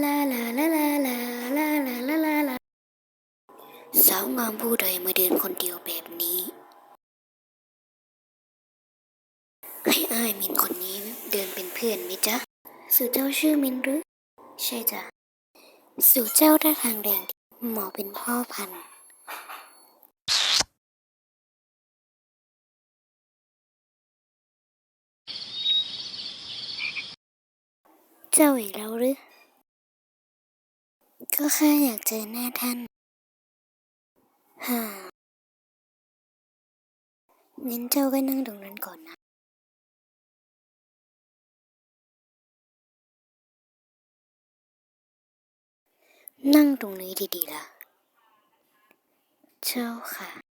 ลาลาลาลาลาลาลาลาลาลาสาวงามผู้ใดมาเดินคนเดียวแบบนี้ ให้อ้ายมินคนนี้เดินเป็นเพื่อนไหมจ๊ะ สู่เจ้าชื่อมินหรือ ใช่จ้ะ สู่เจ้าท่าทางแดงหมอเป็นพ่อพันธุ์เจ้าอีกแล้วหรือ ก็แค่อยากเจอหน้าท่านฮ่างั้นเจ้าก็นั่งตรงนั้นก่อนนะ นั่งตรงนี้ดีๆล่ะ เจ้าค่ะ